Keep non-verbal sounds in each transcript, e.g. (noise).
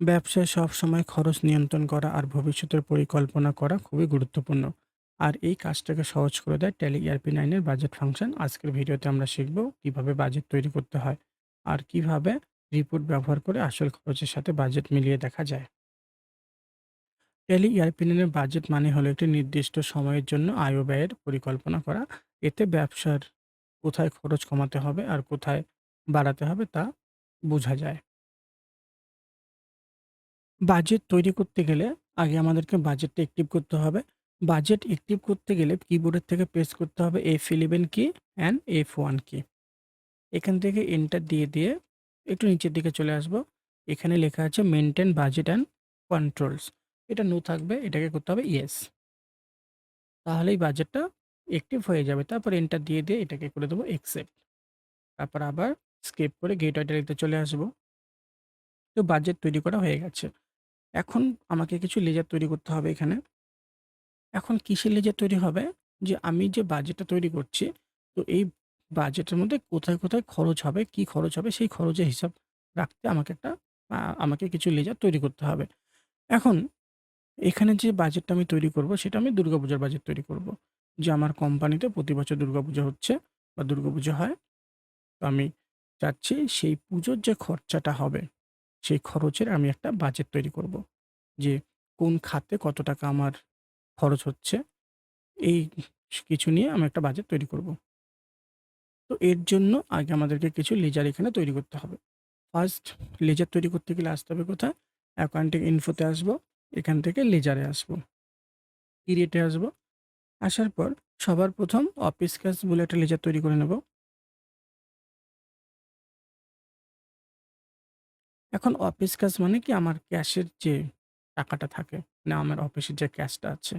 ব্যবসায় সবসময় খরচ নিয়ন্ত্রণ করা আর ভবিষ্যতের পরিকল্পনা করা খুবই গুরুত্বপূর্ণ। আর এই কাজটাকে সহজ করে দেয় ট্যালি ERP9 নাইনের বাজেট ফাংশন। আজকের ভিডিওতে আমরা শিখব কীভাবে বাজেট তৈরি করতে হয় আর কীভাবে রিপোর্ট ব্যবহার করে আসল খরচের সাথে বাজেট মিলিয়ে দেখা যায়। ট্যালি ERP9 এর বাজেট মানে হলো একটি নির্দিষ্ট সময়ের জন্য আয় ব্যয়ের পরিকল্পনা করা। এতে ব্যবসার কোথায় খরচ কমাতে হবে আর কোথায় বাড়াতে হবে তা বোঝা যায়। বাজেট তৈরি করতে গেলে আগে আমাদেরকে বাজেটটা অ্যাক্টিভ করতে হবে। বাজেট অ্যাক্টিভ করতে গেলে কিবোর্ডের থেকে প্রেস করতে হবে F11 কি অ্যান্ড F1 কি। এখান থেকে এন্টার দিয়ে, দিয়ে একটু নিচের দিকে চলে আসব। এখানে লেখা আছে মেইনটেইন বাজেট অ্যান্ড কন্ট্রোলস। এটা নো থাকবে, এটাকে করতে হবে ইয়েস। তাহলেই বাজেটটা অ্যাক্টিভ হয়ে যাবে। তারপর এন্টার দিয়ে, দিয়ে এটাকে করে দেবো অ্যাকসেপ্ট। তারপর আবার স্কিপ করে গেটওয়ে ট্যালিতে চলে আসব। তো বাজেট তৈরি করা হয়ে গেছে। এখন আমাকে কিছু লেজার তৈরি করতে হবে এখানে। এখন কিসের লেজার তৈরি হবে? যে আমি যে বাজেটটা তৈরি করছি, তো এই বাজেটের মধ্যে কোথায়, কোথায় খরচ হবে, কি খরচ হবে সেই খরচের হিসাব রাখতে আমাকে একটা আমাকে কিছু লেজার তৈরি করতে হবে। এখন এখানে যে বাজেটটা আমি তৈরি করব সেটা আমি দুর্গাপূজার বাজেট তৈরি করব। যে আমার কোম্পানিতে প্রতি বছর দুর্গাপূজা হচ্ছে বা দুর্গাপূজা হয়। তো আমি চাচ্ছি সেই পুজোর যে খরচাটা হবে, সেই খরচের আমি একটা বাজেট তৈরি করব। যে কোন খাতে কত টাকা আমার খরচ হচ্ছে, এই কিছু নিয়ে আমি একটা বাজেট তৈরি করব। তো এর জন্য আগে আমাদেরকে কিছু লেজার এখানে তৈরি করতে হবে। ফার্স্ট লেজার তৈরি করতে গেলে আসতে হবে কোথায়? অ্যাকাউন্টিং ইনফোতে আসব। এখান থেকে লেজারে আসব। ক্রিয়েটে আসব। আসার পর সবার প্রথম অফিস ক্যাশ বলে একটা লেজার তৈরি করে নেব। এখন অফিস ক্যাশ মানে কি আমার ক্যাশের যে টাকাটা থাকে, না আমার অফিসের যে ক্যাশটা আছে।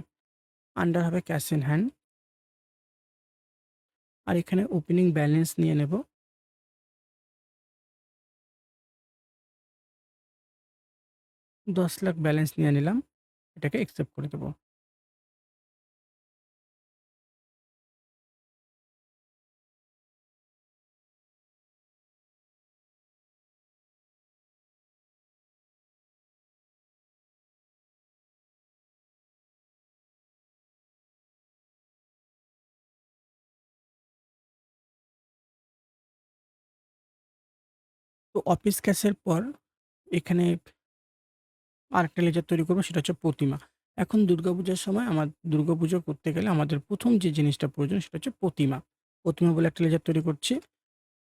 আন্ডার হবে ক্যাশ ইন হ্যান্ড। আর এখানে ওপেনিং ব্যালেন্স নিয়ে নেব। দশ লাখ ব্যালেন্স নিয়ে নিলাম। এটাকে অ্যাকসেপ্ট করে দেব। তো অফিস ক্যাশের পর এখানে আরেকটা লেজার তৈরি করব, সেটা হচ্ছে প্রতিমা। এখন দুর্গাপূজার সময় আমার দুর্গাপুজো করতে গেলে আমাদের প্রথম যে জিনিসটা প্রয়োজন, সেটা হচ্ছে প্রতিমা। প্রতিমা বলে একটা লেজার তৈরি করছি।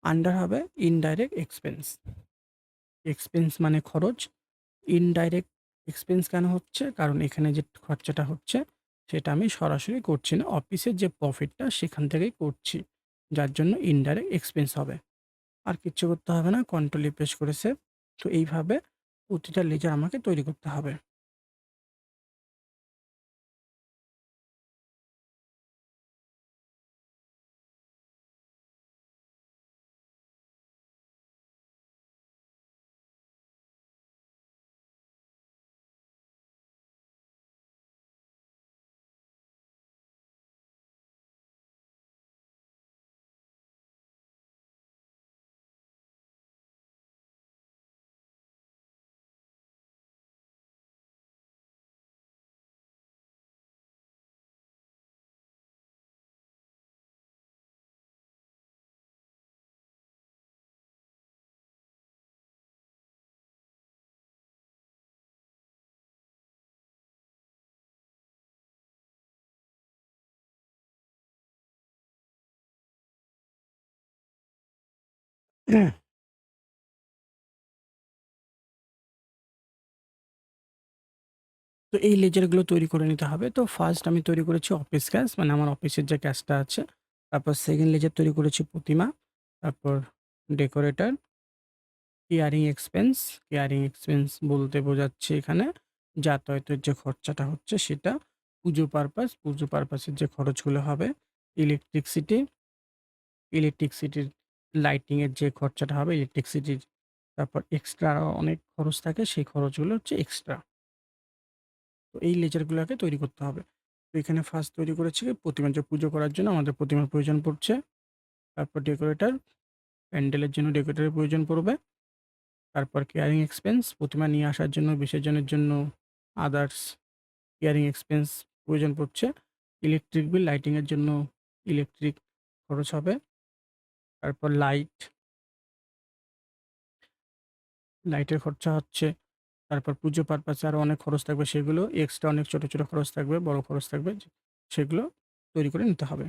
আন্ডার হবে ইনডাইরেক্ট এক্সপেন্স। এক্সপেন্স মানে খরচ। ইনডাইরেক্ট এক্সপেন্স কেন হচ্ছে? কারণ এখানে যে খরচাটা হচ্ছে, সেটা আমি সরাসরি করছি না। অফিসের যে প্রফিটটা সেখান থেকেই করছি। যার জন্য ইনডাইরেক্ট এক্সপেন্স হবে। আর কিচ্ছু করতে হবে না। কন্ট্রোলে প্রেস করে সেভ। তো এইভাবে প্রতিটা লেজার আমাকে তৈরি করতে হবে। (clears throat) তো এই লেজারগুলো তৈরি করে নিতে হবে। তো ফার্স্ট আমি তৈরি করেছি অফিস ক্যাশ মানে আমার অফিসের যে ক্যাশটা আছে। তারপর সেকেন্ড লেজার তৈরি করেছি প্রতিমা। তারপর decorator. Caring expense, caring expense বলতে বোঝাচ্ছে এখানে যাতায়াতের যে খরচাটা হচ্ছে সেটা। পুজো পারপাস, পুজো পারপাসের যে খরচগুলো হবে। ইলেকট্রিসিটি, ইলেকট্রিসিটির লাইটিং এর যে খরচাটা হবে ইলেকট্রিসিটির তারপর এক্সট্রা অনেক খরচ থাকে সেই খরচগুলো হচ্ছে এক্সট্রা। তো এই লেজারগুলাকে তৈরি করতে হবে। তো এখানে ফার্স্ট তৈরি করেছি প্রতিমা যে পুজো করার জন্য আমাদের প্রতিমার প্রয়োজন পড়ছে। তারপর ডেকোরেটর, প্যান্ডেলের জন্য ডেকোরেটরের প্রয়োজন পড়বে। তারপর কেয়ারিং এক্সপেন্স প্রতিমা নিয়ে আসার জন্য, বিসর্জনের জন্য আদার্স কেয়ারিং এক্সপেন্স প্রয়োজন পড়ছে। ইলেকট্রিক বিল, লাইটিং এর জন্য ইলেকট্রিক খরচ হবে। তারপর লাইট লাইটের খরচা হচ্ছে। তারপর পুজো পারপাসে আরও অনেক খরচ থাকবে সেগুলো এক্সট্রা অনেক ছোট, ছোট খরচ থাকবে, বড় খরচ থাকবে। সেগুলো তৈরি করে নিতে হবে।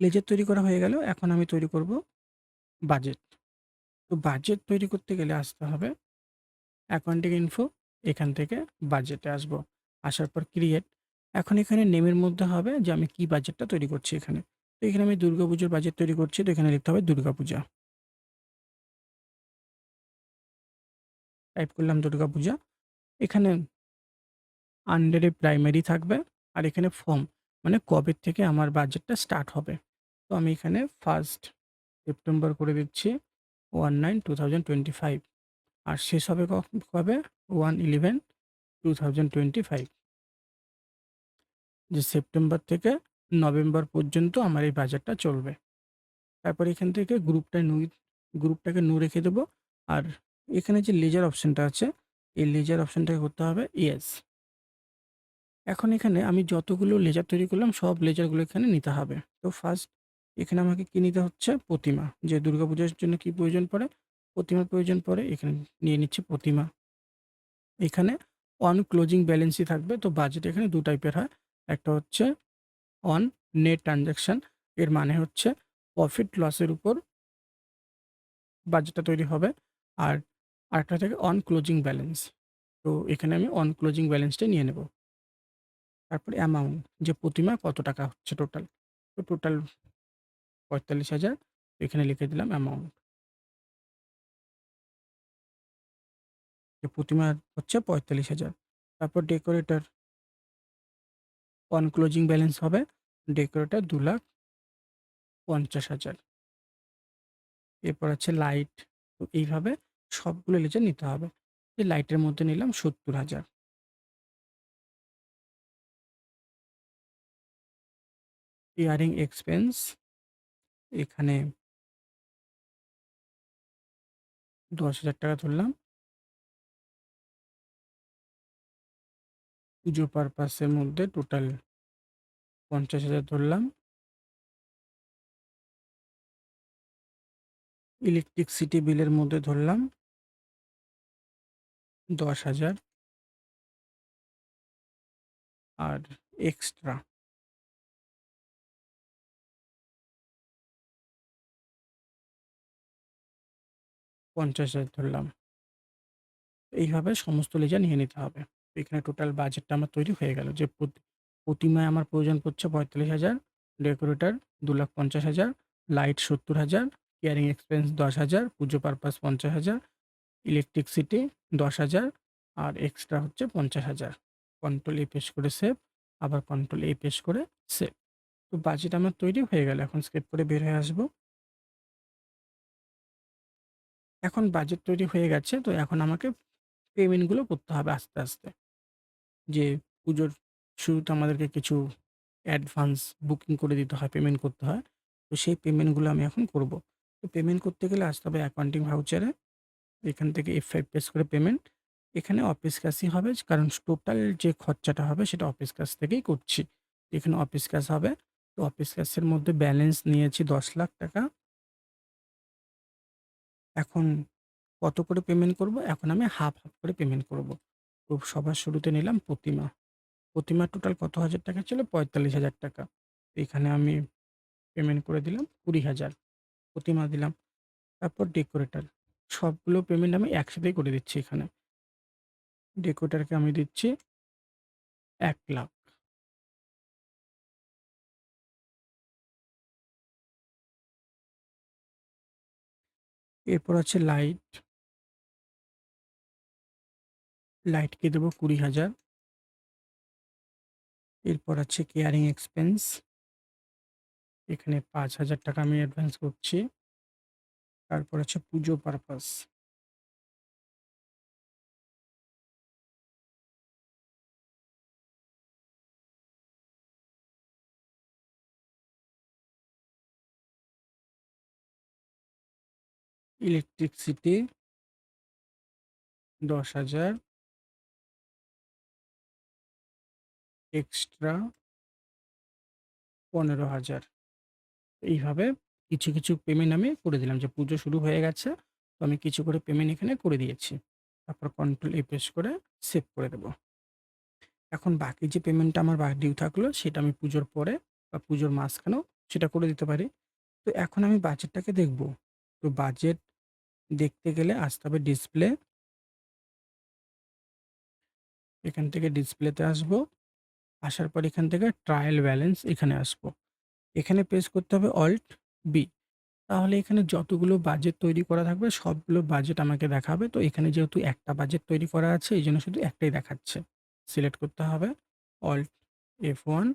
লেজার তৈরি করা হয়ে গেল। এখন আমি তৈরি করব বাজেট। তো বাজেট তৈরি করতে গেলে আসতে হবে অ্যাকাউন্টিং ইনফো এখান থেকে বাজেটে আসব। আসার পর ক্রিয়েট। এখন এখানে নেমের মধ্যে হবে যে আমি কি বাজেটটা তৈরি করছি এখানে। তো এখানে আমি দুর্গাপুজোর বাজেট তৈরি করছি। তো এখানে লিখতে হবে দুর্গাপূজা। টাইপ করলাম দুর্গাপূজা। এখানে আন্ডারে প্রাইমারি থাকবে, আর এখানে ফর্ম মানে কবে থেকে আমার বাজেটটা স্টার্ট হবে। তো আমি এখানে ফার্স্ট সেপ্টেম্বর করে দিচ্ছি 1/9/2025 আর শেষ হবে কবে 1/11/2025 যে সেপ্টেম্বর থেকে নভেম্বর পর্যন্ত আমার এই বাজারটা চলবে। তারপর এখান থেকে গ্রুপটা নুই গ্রুপটাকে নু রেখে দেবো। আর এখানে যে লেজার অপশনটা আছে, এই লেজার অপশানটাকে করতে হবে ইয়েস। এখন এখানে আমি যতগুলো লেজার তৈরি করলাম সব লেজারগুলো এখানে নিতে হবে। তো ফার্স্ট এখানে আমাকে কি নিতে হচ্ছে? প্রতিমা। যে দুর্গাপূজার জন্য কি প্রয়োজন পড়ে? প্রতিমার প্রয়োজন পড়ে। এখানে নিয়ে নিচ্ছে প্রতিমা। এখানে অন ক্লোজিং ব্যালেন্সই থাকবে। তো বাজেট এখানে দু টাইপের হয়। একটা হচ্ছে অন নেট ট্রান্সেকশন এর মানে হচ্ছে প্রফিট লসের উপর বাজেটটা তৈরি হবে। আর আরেকটা থাকে অন ক্লোজিং ব্যালেন্স। তো এখানে আমি অন ক্লোজিং ব্যালেন্সটাই নিয়ে নেব। তারপরে অ্যামাউন্ট যে প্রতিমা কত টাকা হচ্ছে টোটাল। তো টোটাল ৪৫,০০০ এখানে লিখে দিলাম অ্যামাউন্ট। যে প্রতিমা হচ্ছে ৪৫,০০০ তারপর ডেকোরেটর অন ক্লোজিং ব্যালেন্স হবে ডেকোরেটর ২,৫০,০০০ এরপর আছে লাইট। এইভাবে সবগুলো লেজার নিতে হবে। যে লাইটের মধ্যে নিলাম ৭০,০০০ ইয়ারিং এক্সপেন্স এখানে ১০,০০০ টাকা ধরলাম। পুজো পারপাসের মধ্যে টোটাল ৫০,০০০ ধরলাম। ইলেকট্রিসিটি বিলের মধ্যে ধরলাম ১০,০০০ আর এক্সট্রা পঞ্চাশ,০০০ ধরলাম। এইভাবে সমস্ত লেজার নিয়ে নিতে হবে। এখানে টোটাল বাজেটটা আমার তৈরি হয়ে গেল যে প্রতি প্রতিমায় আমার প্রয়োজন পড়ছে ৪৫,০০০, ডেকোরেটর ২,৫০,০০০, লাইট ৭০,০০০, কেয়ারিং এক্সপেন্স ১০,০০০, পুজো পারপাস পঞ্চাশ হাজার ৫০,০০০, ইলেকট্রিসিটি ১০,০০০ আর এক্সট্রা হচ্ছে ৫০,০০০। কন্ট্রোল এ প্রেস করে সেভ, আবার কন্ট্রোল এ প্রেস করে সেভ। তো বাজেট আমার তৈরি হয়ে গেল। এখন স্কেপ করে বের হয়ে আসব। এখন বাজেট তৈরি হয়ে গেছে। তো এখন আমাকে পেমেন্টগুলো করতে হবে আস্তে, আস্তে। যে পুজোর শুরুতে আমাদেরকে কিছু অ্যাডভান্স বুকিং করে দিতে হয়, পেমেন্ট করতে হয়। তো সেই পেমেন্টগুলো আমি এখন করব। তো পেমেন্ট করতে গেলে আসতে হবে অ্যাকাউন্টিং ভাউচারে। এখান থেকে F5 প্রেস করে পেমেন্ট। এখানে অফিস ক্যাশই হবে কারণ টোটাল যে খরচাটা হবে সেটা অফিস ক্যাশ থেকেই করছি। এখানে অফিস ক্যাশ হবে। তো অফিস ক্যাশের মধ্যে ব্যালেন্স নিয়েছি দশ লাখ টাকা এখন কত করে পেমেন্ট করব? এখন আমি হাফ, হাফ করে পেমেন্ট করব। তো সবার শুরুতে নিলাম প্রতিমা। প্রতিমার টোটাল কত হাজার টাকা ছিল? ৳৪৫,০০০ এখানে আমি পেমেন্ট করে দিলাম কুড়ি হাজার প্রতিমা দিলাম। তারপর ডেকোরেটার সবগুলো পেমেন্ট আমি একসাথেই করে দিচ্ছি এখানে। ডেকোরেটারকে আমি দিচ্ছি এক লাখ এরপর আছে লাইট। লাইটকে দেবো ২০,০০০ এরপর আছে কেয়ারিং এক্সপেন্স। এখানে ৳৫,০০০ আমি অ্যাডভান্স করছি। তারপর আছে পুজো পারপাস। ইলেকট্রিসিটি দশ হাজার এক্সট্রা পনেরো হাজার। এইভাবে কিছু কিছু পেমেন্ট আমি করে দিলাম যে পুজো শুরু হয়ে গেছে, তো আমি কিছু করে পেমেন্ট এখানে করে দিয়েছি। তারপর কন্ট্রোল এ করে সেভ করে দেব। এখন বাকি যে পেমেন্টটা আমার ডিউ থাকল, সেটা আমি পুজোর পরে বা পুজোর মাঝখানেও সেটা করে দিতে পারি। তো এখন আমি বাজেটটাকে দেখব। তো বাজেট দেখতে গেলে আসতে হবে ডিসপ্লে এখান থেকে ডিসপ্লেতে আসব। আসার পর এখান থেকে ট্রায়াল ব্যালেন্স এখানে আসব। এখানে প্রেস করতে হবে অল্ট বি তাহলে এখানে যতগুলো বাজেট তৈরি করা থাকবে, সবগুলো বাজেট আমাকে দেখাবে। তো এখানে যেহেতু একটা বাজেট তৈরি করা আছে, এই জন্য শুধু একটাই দেখাচ্ছে। সিলেক্ট করতে হবে অল্ট এফ ওয়ান